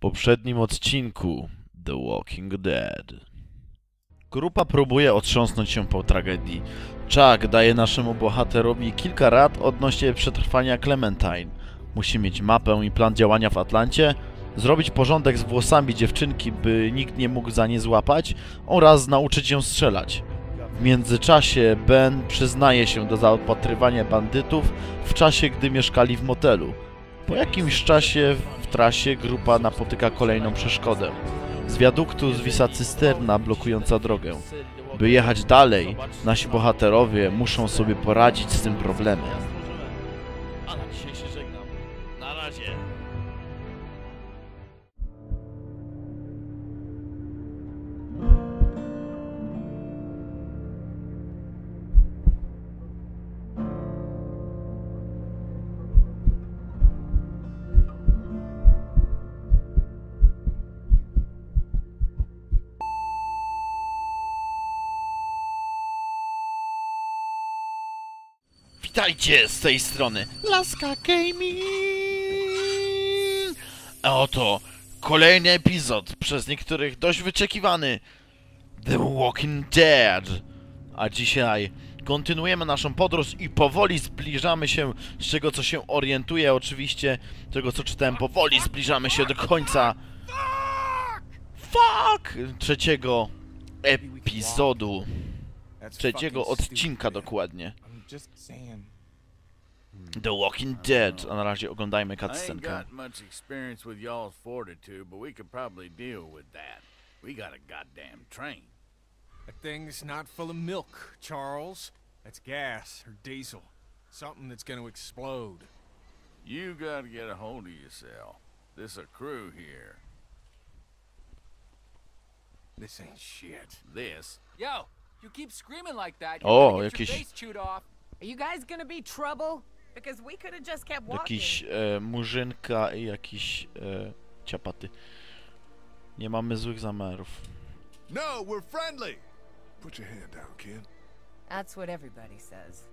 poprzednim odcinku The Walking Dead. Grupa próbuje otrząsnąć się po tragedii. Chuck daje naszemu bohaterowi kilka rad odnośnie przetrwania Clementine. Musi mieć mapę i plan działania w Atlancie, zrobić porządek z włosami dziewczynki, by nikt nie mógł za nie złapać, oraz nauczyć ją strzelać. W międzyczasie Ben przyznaje się do zaopatrywania bandytów w czasie, gdy mieszkali w motelu. Po jakimś czasie w trasie grupa napotyka kolejną przeszkodę. Z wiaduktu zwisa cysterna blokująca drogę. By jechać dalej, nasi bohaterowie muszą sobie poradzić z tym problemem. A na dzisiaj się żegnam. Na razie. Witajcie z tej strony Laska Gaming! A oto kolejny epizod, przez niektórych dość wyczekiwany The Walking Dead. A dzisiaj kontynuujemy naszą podróż i powoli zbliżamy się, z czego co się orientuję oczywiście, tego co czytałem, powoli zbliżamy się do końca Fuck! trzeciego epizodu, trzeciego odcinka dokładnie. Just saying. The Walking Dead. A na razie oglądajmy I ain't cutscenkę. got much experience with y'all's fortitude, but we could probably deal with that. We got a goddamn train. That thing's not full of milk, Charles. That's gas or diesel. Something that's gonna explode. You gotta get a hold of yourself. This a crew here. This ain't shit. This. Yo, you keep screaming like that. O, You're gonna oh, get jakiś- your face chewed off. Are you guys gonna be trouble? Because we could have just kept walking. Jakiś e, murzynka i jakiś e, ciapaty. Nie mamy złych zamiarów. No, we're friendly. Put your hand down, kid. That's what everybody says.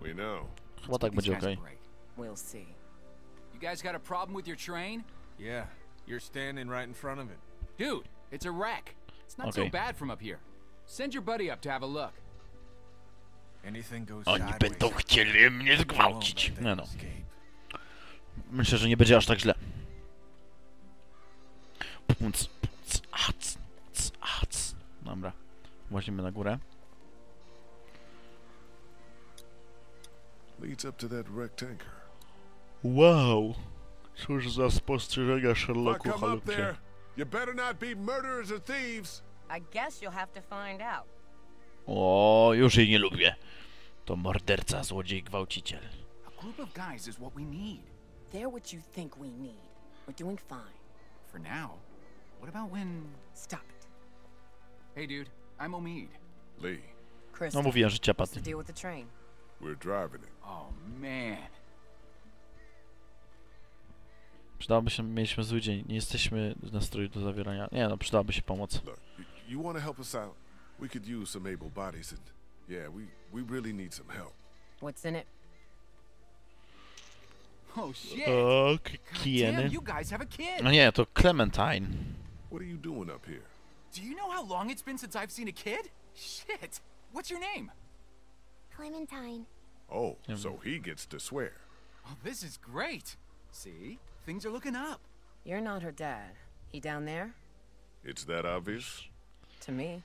We know. Chyba tak These będzie guys okej. a break. We'll see. You guys got a problem with your train? Yeah, you're standing right in front of it. Dude, it's a wreck. It's not Okay. so bad from up here. Send your buddy up to have a look. Anything goes Oni będą chcieli mnie zgwałcić. no. escape. Myślę, że nie będzie aż tak źle. Pumc, pumc, ac, c, ac. Dobra. Włazimy na górę. Wow. Cóż za spostrzeżenia Sherlocku there, you better not be murderers or thieves. I guess you'll have to find out. O, już jej nie lubię. To morderca, złodziej, gwałciciel. A group of guys is what we need. They're what you think we need. We're doing fine. For now. What about when... Stop it. Hey, dude, I'm Omid. Lee, Chris, No mówiłem, że the ciapaty. deal with the train? we're driving it. Oh, man. Przydałoby się, mieliśmy zły dzień. Nie jesteśmy w nastroju do zawierania. Nie no, przydałaby się pomoc. Look, y- you want to help us out? We could use some able bodies, and yeah, we we really need some help. What's in it? Oh, shit. O, Damn, kieny. you guys have a kid. Oh, no nie, to Clementine. What are you doing up here? Do you know how long it's been since I've seen a kid? Shit. What's your name? Clementine. Oh, Yeah, so he gets to swear. Oh, this is great. See? Things are looking up. You're not her dad. He down there? It's that obvious? To me.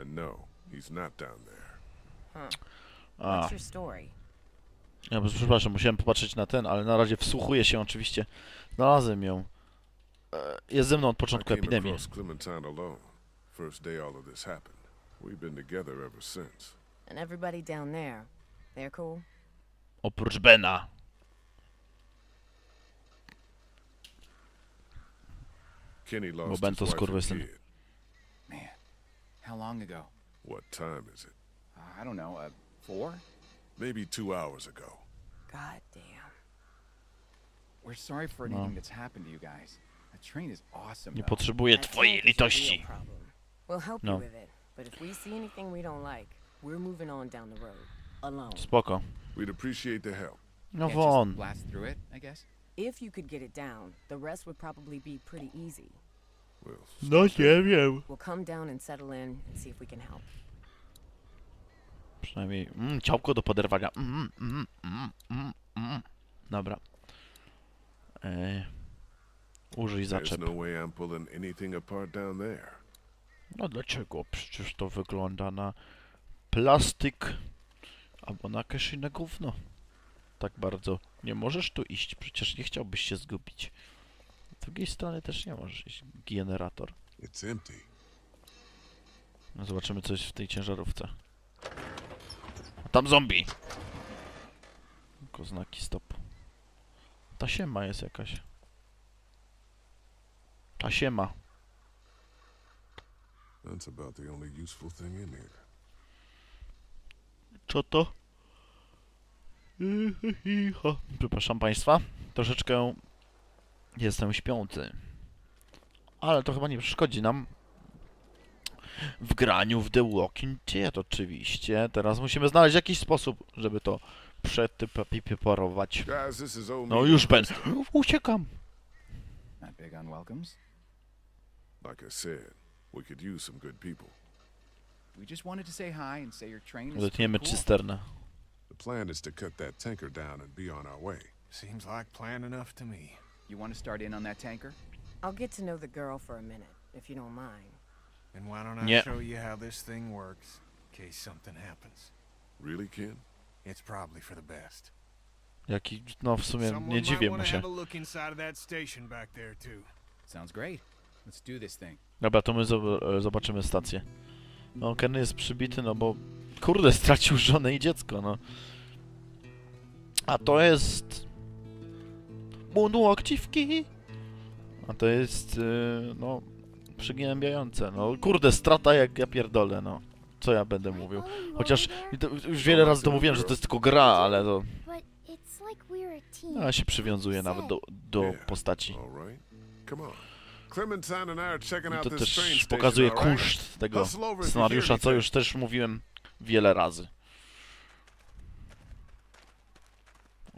And no, he's not down there. A, What's your story? ja przepraszam, musiałem popatrzeć na ten, ale na razie wsłuchuję się oczywiście. Znalazłem ją. E, Jest ze mną od I początku came epidemii. across Clementine alone. First day all of this happened. We've been together ever since. And everybody down there. They're cool? Oprócz Bena. Kenny lost Ben to his wife and skurwysyn. Kid. Man, how long ago? What time is it? Uh, I don't know, uh, four? Maybe two hours ago. God damn. We're sorry for No. anything that's happened to you guys. That train is awesome. Nie though. potrzebuję That twojej tank is litości. problem. We'll help No. you with it. But if we see anything we don't like, we're moving on down the road. Alone. Spoko. We'd appreciate the help. No Can't just blast through it, I guess. If you could get it down, the rest would probably be pretty easy. Well, No nie wiem. We'll come down and settle in and see if we can help. Przynajmniej mm, ciałko do poderwania. Mm, mm, mm, mm, mm. Dobra. E, użyj there's zaczep. no way I'm pulling anything apart down there. No dlaczego? Przecież to wygląda na plastyk albo na jakieś inne gówno. Tak bardzo. Nie możesz tu iść, przecież nie chciałbyś się zgubić. Z drugiej strony też nie możesz iść. Generator. No zobaczymy coś w tej ciężarówce. A tam zombie! Tylko znaki stop. Ta siema jest jakaś. Ta siema. That's about the only useful thing in here. Co to? Przepraszam Państwa. Troszeczkę jestem śpiący. Ale to chyba nie przeszkodzi nam w graniu w The Walking Dead oczywiście. Teraz musimy znaleźć jakiś sposób, żeby to old No już Ben. Uciekam. Not big on welcomes. Like I said, we could use some good people. We just wanted to say hi and say your train is Odetniemy pretty cool. cysternę. The plan is to cut that tanker down and be on our way. Seems like plan enough to me. You want to start in on that tanker? I'll get to know the girl for a minute, if you don't mind. And why don't I Yeah. show you how this thing works, in case something happens? Really, Ken? It's probably for the best. Jaki, no w sumie nie dziwię mu się. have a look inside of that station back there too. Sounds great. Let's do this thing. Dobra, to my e, zobaczymy stację. No, Kenny jest przybity, no bo kurde, stracił żonę i dziecko, no. A to jest... Moonwalk dziwki! A to jest, y, no, przygnębiające. No, kurde, strata jak ja pierdolę, no. Co ja będę mówił? Chociaż już wiele razy to mówiłem, że to jest tylko gra, ale to... No, ja się przywiązuję nawet do, do postaci. I to też pokazuje kunszt tego scenariusza, co już też mówiłem wiele razy.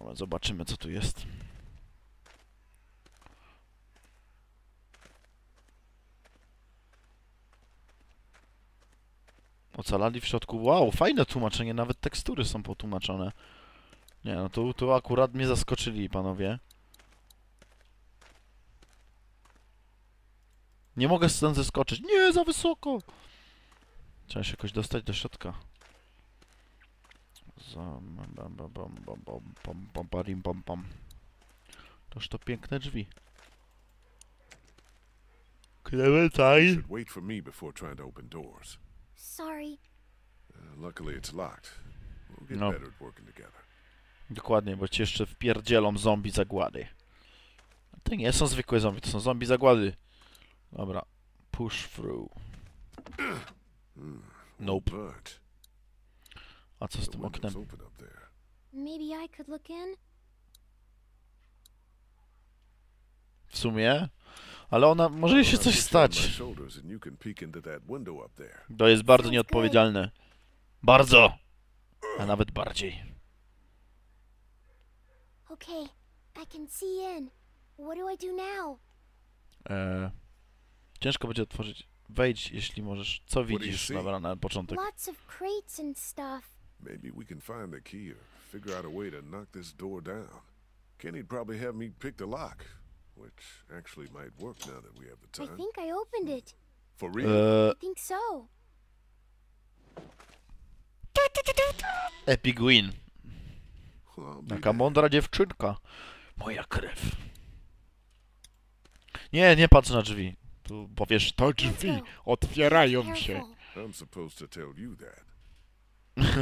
Ale zobaczymy, co tu jest. Ocalali w środku. Wow, fajne tłumaczenie, nawet tekstury są potłumaczone. Nie, no tu, tu akurat mnie zaskoczyli, panowie. Nie mogę stąd zeskoczyć. Nie, za wysoko! Trzeba się jakoś dostać do środka. Toż to piękne drzwi. Klementaj! Sorry. Uh, luckily, it's locked. We'll get No. better at working together. Dokładnie, bo ci jeszcze wpierdzielą zombie zagłady. To nie są zwykłe zombie, to są zombie zagłady. Dobra. Push through. Hmm. Nope. A co z tym oknem? Maybe I could look in? W sumie? Ale ona... Może jej się coś stać. To jest bardzo nieodpowiedzialne. Bardzo! A nawet bardziej. Okay, I can see in. What do I do now? Eee, ciężko będzie otworzyć. Wejdź, jeśli możesz. Co widzisz dobra, na początek? Lots of crates and stuff. Maybe we can find the key or figure out a way to knock this door down. Kenny'd probably have me pick the lock, which actually might work now that we have the I time. think I opened it. For real? Eee, I think so. Epic win. Taka mądra dziewczynka. Moja krew. Nie, nie patrz na drzwi. Tu powiesz, to drzwi otwierają się. Careful. I'm supposed to tell you that.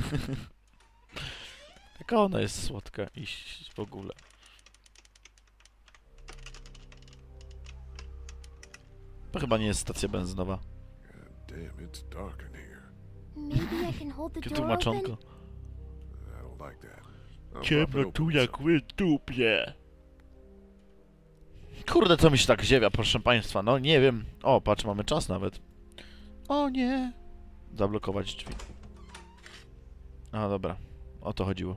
Jaka ona jest słodka iść w ogóle. To chyba nie jest stacja benzynowa. Jakie tłumaczonko. Ciemno tu jak w dupie. Kurde, co mi się tak ziewia, proszę państwa. No nie wiem. O, patrz, mamy czas nawet. O nie. Zablokować drzwi. A, dobra. O to chodziło.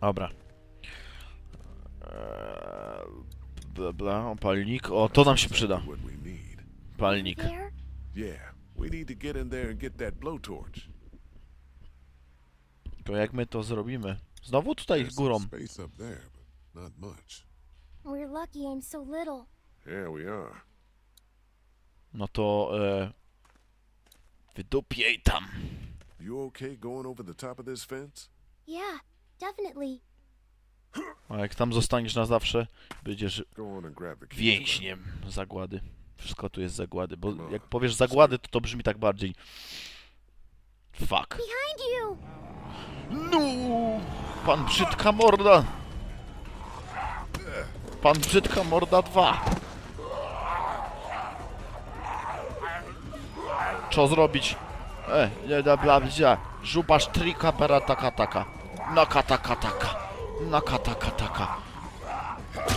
Dobra. Eee, Bla, bla, palnik. O, to nam się przyda. Palnik. To jak my to zrobimy? Znowu tutaj górą. No to... E, wydupiej tam. You okay going over the top of this fence? Yeah, definitely. A jak tam zostaniesz na zawsze, będziesz więźniem zagłady. Wszystko tu jest zagłady, bo jak powiesz zagłady, to to brzmi tak bardziej. Fuck. No! Pan Brzydka Morda! Pan Brzydka Morda 2! Co zrobić? E, nie da bla bla. Żubasz trika pera taka taka. Naka taka taka. Naka taka taka.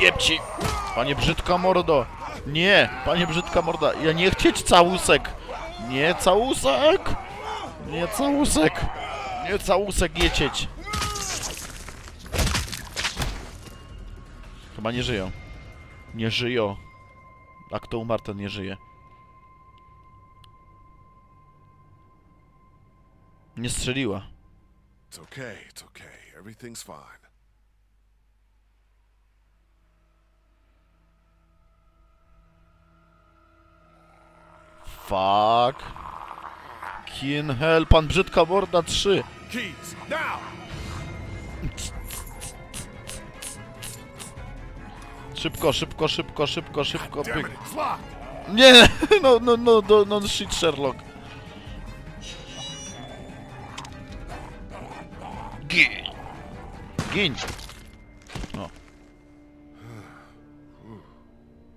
Jebci! Panie Brzydka Mordo! Nie! Panie Brzydka Morda! Ja nie chcieć całusek! Nie całusek! Nie całusek! Nie całusek jecieć! Chyba nie żyją. Nie żyją. A kto umarł, ten nie żyje. Nie strzeliła. It's okay, it's okay. Everything's fine. Fuck. Kin hell, pan brzydka morda 3. Keys, now! Szybko, szybko, szybko, szybko, szybko, pyk. Nie! No, no, no, no, no, shit Sherlock. Gin. Gin.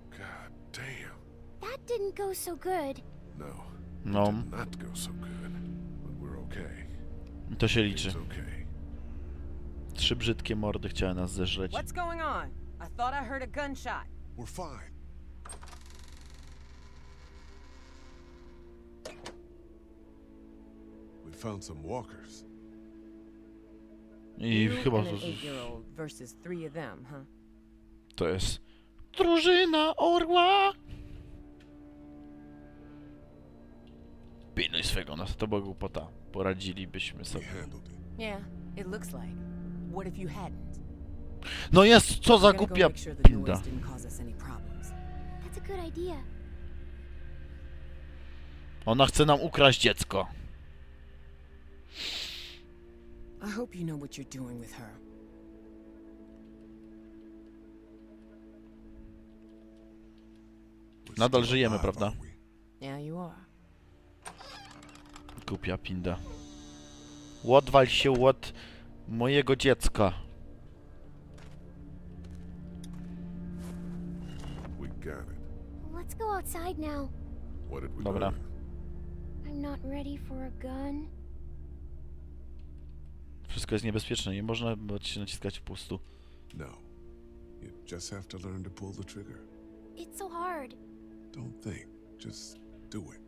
God damn. That didn't go so good. No, No, did not go so good. But we're okay. to się liczy. It's okay. Trzy brzydkie mordy chciały nas zeżreć. What's going on? I thought I heard a gunshot. We're fine. We found some walkers. I chyba to, an eight-year-old versus three of them, huh? to jest... Drużyna orła! Swego, nas to była głupota. Poradzilibyśmy sobie. Yeah, it looks like. What if you hadn't? No jest, co za głupia pinda. Ona chce nam ukraść dziecko. I hope you know what you're doing with her. Nadal żyjemy, prawda? aren't we? Yeah, you are. Głupia pinda. Odwal się od mojego dziecka. We got it. Let's go outside now. What did we Dobra. learn? I'm not ready for a gun. Wszystko jest niebezpieczne, nie można się naciskać w pustu. No. You just have to learn to pull the trigger. It's so hard. Don't think. Just do it.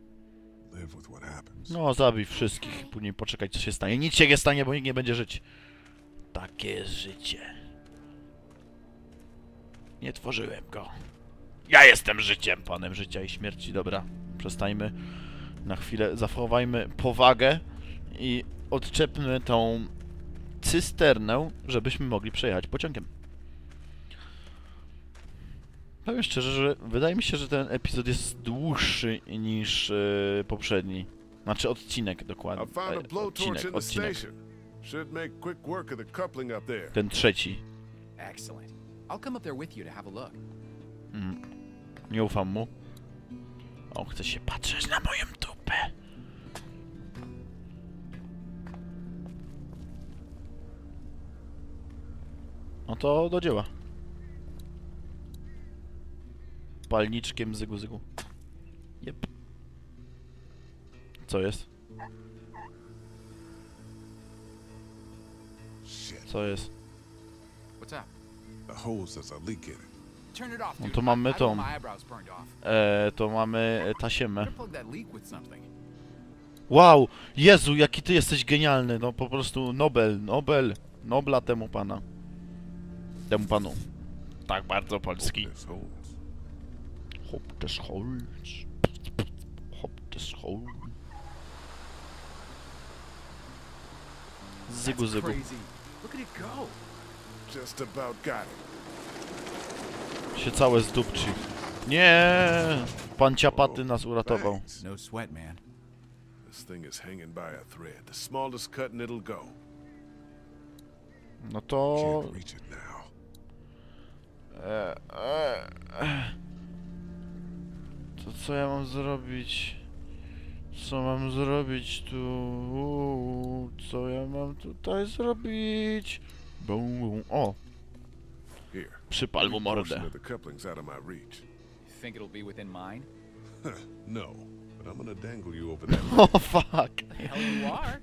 No, zabij wszystkich, później poczekaj co się stanie. Nic się nie stanie, bo nikt nie będzie żyć. Takie jest życie. Nie tworzyłem go. Ja jestem życiem, panem życia i śmierci. Dobra, przestańmy. Na chwilę zachowajmy powagę i odczepmy tą cysternę, żebyśmy mogli przejechać pociągiem. Powiem szczerze, że wydaje mi się, że ten epizod jest dłuższy niż e, poprzedni. Znaczy odcinek dokładnie. E, odcinek, odcinek. Ten trzeci. Excellent. I'll come up there with you to have a look. Mm. Nie ufam mu. On chce się patrzeć na moją dupę. No to do dzieła. Palniczkiem zygu zygu. Jep. Co jest? Co jest? What's up? The hose has a leak in it. Turn it off, No to mamy tą. E, to mamy e, tasiemę. Wow! Jezu, jaki ty jesteś genialny! No po prostu Nobel, Nobel, Nobla temu pana. Temu panu. tak bardzo polski. There's holes. Hop des Holz. Hop des Holz. Zygu, That's zygu. crazy. Look at it go. Just about got it. Się całe zdupczy. Nie! Pan Ciapaty nas uratował. Thanks. No sweat, man. This thing is hanging by a thread. The smallest cut and it'll go. No to... Can't reach it now. E, e, e. To co ja mam zrobić? Co mam zrobić tu? Co ja mam tutaj zrobić? Bum, bum. O, przypal mu mordę. Think it'll be within mine? No, but I'm gonna dangle you over that. O fuck! Hell you are.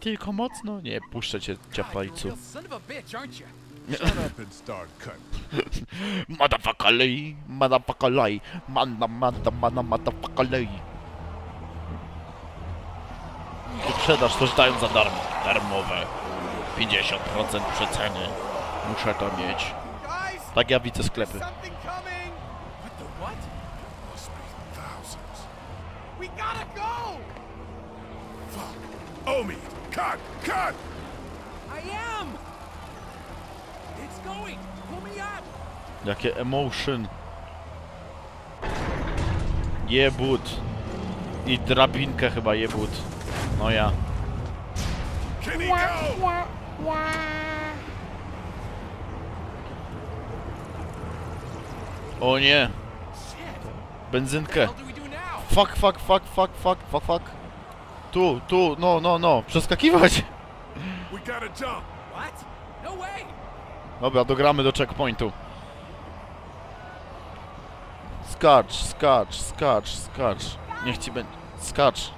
Tylko mocno? Nie, puszczę cię, God, you're a ciapajcu. Real son of a bitch, aren't you? Shut up and start cutting. Motherfuckerlej, motherfuckerlej, mana, mana, mana, motherfuckerlej. Wyprzedaż coś dają za darmo. Darmowe. 50% przeceny. Muszę to mieć. Tak ja widzę sklepy. We gotta go. Omi, cut, cut! I am. It's going. Pull me up. Jakie emotion. Jebut. I drabinkę chyba jebut. No ja. O nie. Benzynkę. Fuck, fuck, fuck, fuck, fuck, fuck, fuck. Tu, tu, no, no, no. Przeskakiwać. We gotta jump. What? No way. Dobra, dogramy do checkpointu. Skacz, skacz, skacz, skacz. Niech ci będzie. Skacz.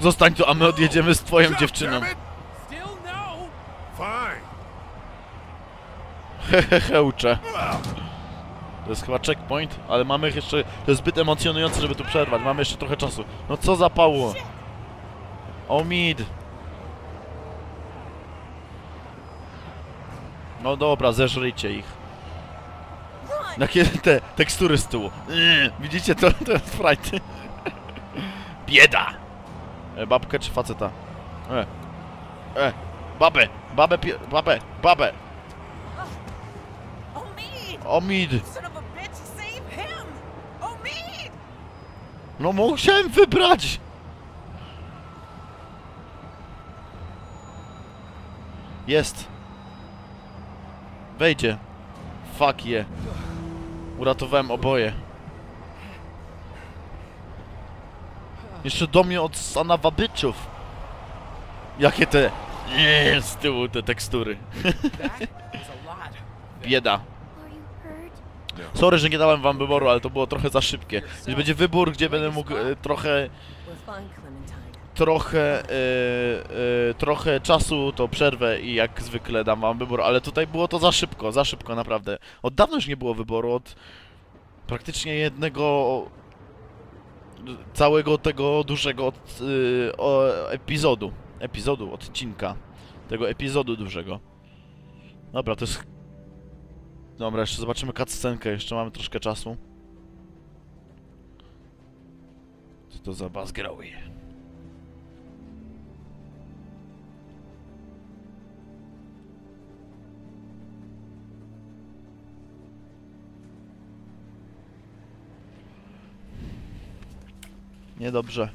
Zostań tu, a my odjedziemy z twoją dziewczyną. Hehehe, uczę. To jest chyba checkpoint, ale mamy jeszcze... To jest zbyt emocjonujące, żeby tu przerwać. Mamy jeszcze trochę czasu. No co za pało? O mid. No dobra, zeżryjcie ich. Jakie te tekstury z tyłu. Yy, widzicie to? Jest frajty. Bieda! E, babkę czy faceta? E. E. Babę! Babę, pie... babę! Babę! Me! O mid! Son of a bitch, save him! Me! No musiałem wybrać! Jest. Wejdzie. Fuck je. Uratowałem oboje. Jeszcze do mnie od sanawabyczów. Jakie te... Nie, z tyłu te tekstury. Bieda. Sorry, że nie dałem wam wyboru, ale to było trochę za szybkie. Jeśli będzie wybór, gdzie będę mógł e, trochę. Trochę, e, e, trochę czasu, to przerwę i jak zwykle dam wam wybór, ale tutaj było to za szybko, za szybko naprawdę. Od dawna już nie było wyboru, od praktycznie jednego całego tego dużego od, y, o, epizodu, epizodu, odcinka, tego epizodu dużego. Dobra, to jest... Dobra, jeszcze zobaczymy cutscenkę, jeszcze mamy troszkę czasu. Co to za Basgrały? Niedobrze.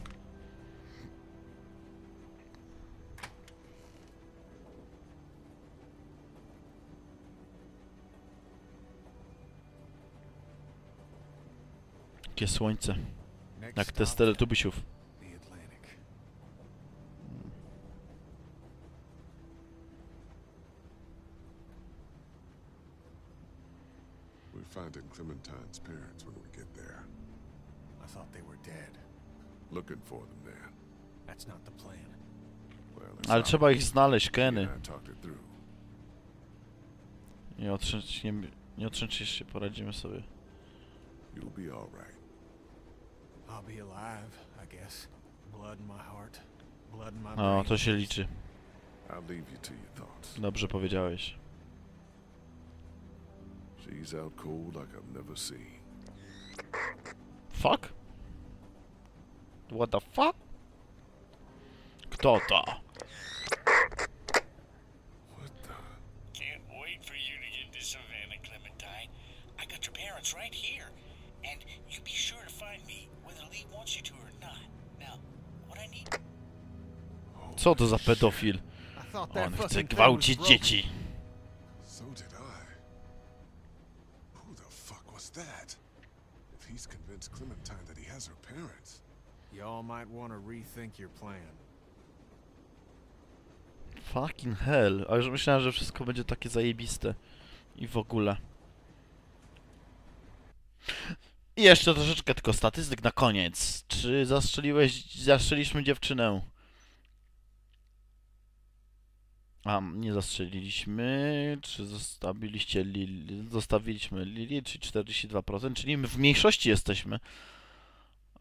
Jakie słońce. Jak te z. We're finding Clementine's parents when we get there. I thought they were dead. Looking for them then. That's not the plan. Well, that's Ale trzeba ich znaleźć, Kenny. Nie otrzęć, nie, nie otrzęcisz się, poradzimy sobie. You'll be all right. I'll be alive, I guess. Blood in my heart. Blood in my No, to się liczy. I'll leave you to your thoughts. Dobrze powiedziałeś. She's out cold like I've never seen. Fuck? What the fuck? Kto to? What the? Can't wait for you to get to Savannah, Clementine. I got your parents right here. And you be sure to find me whether Lee wants you to or not. Now, what I need Co to za pedofil? I thought that On chce fucking thing was gwałcić dzieci. So did I. Who the fuck was that? If he's convinced Clementine that he has her parents, Y'all might want to rethink your plan. Fucking hell. A już myślałem, że wszystko będzie takie zajebiste. I w ogóle. I jeszcze troszeczkę tylko statystyk na koniec. Czy zastrzeliłeś, zastrzeliśmy dziewczynę? A, nie zastrzeliliśmy. Czy zostawiliście Lili? Zostawiliśmy Lili, czyli 42%, czyli my w mniejszości jesteśmy.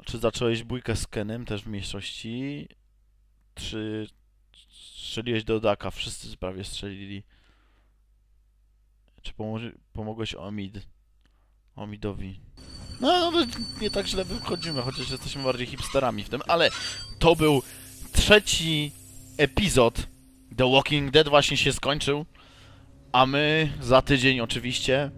Czy zacząłeś bójkę z Kenem? Też w mniejszości. Czy strzeliłeś do Daka? Wszyscy prawie strzelili. Czy pomogłeś Omid? Omidowi. No, no, nie tak źle wychodzimy, chociaż jesteśmy bardziej hipsterami w tym, ale to był trzeci epizod The Walking Dead właśnie się skończył, a my za tydzień oczywiście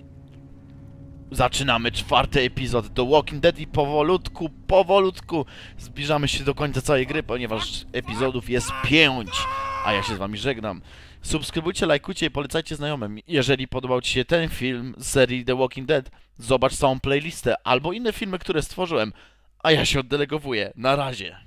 zaczynamy czwarty epizod The Walking Dead i powolutku, powolutku zbliżamy się do końca całej gry, ponieważ epizodów jest pięć, a ja się z wami żegnam. Subskrybujcie, lajkujcie i polecajcie znajomym. Jeżeli podobał Ci się ten film z serii The Walking Dead, zobacz całą playlistę albo inne filmy, które stworzyłem, a ja się oddelegowuję. Na razie.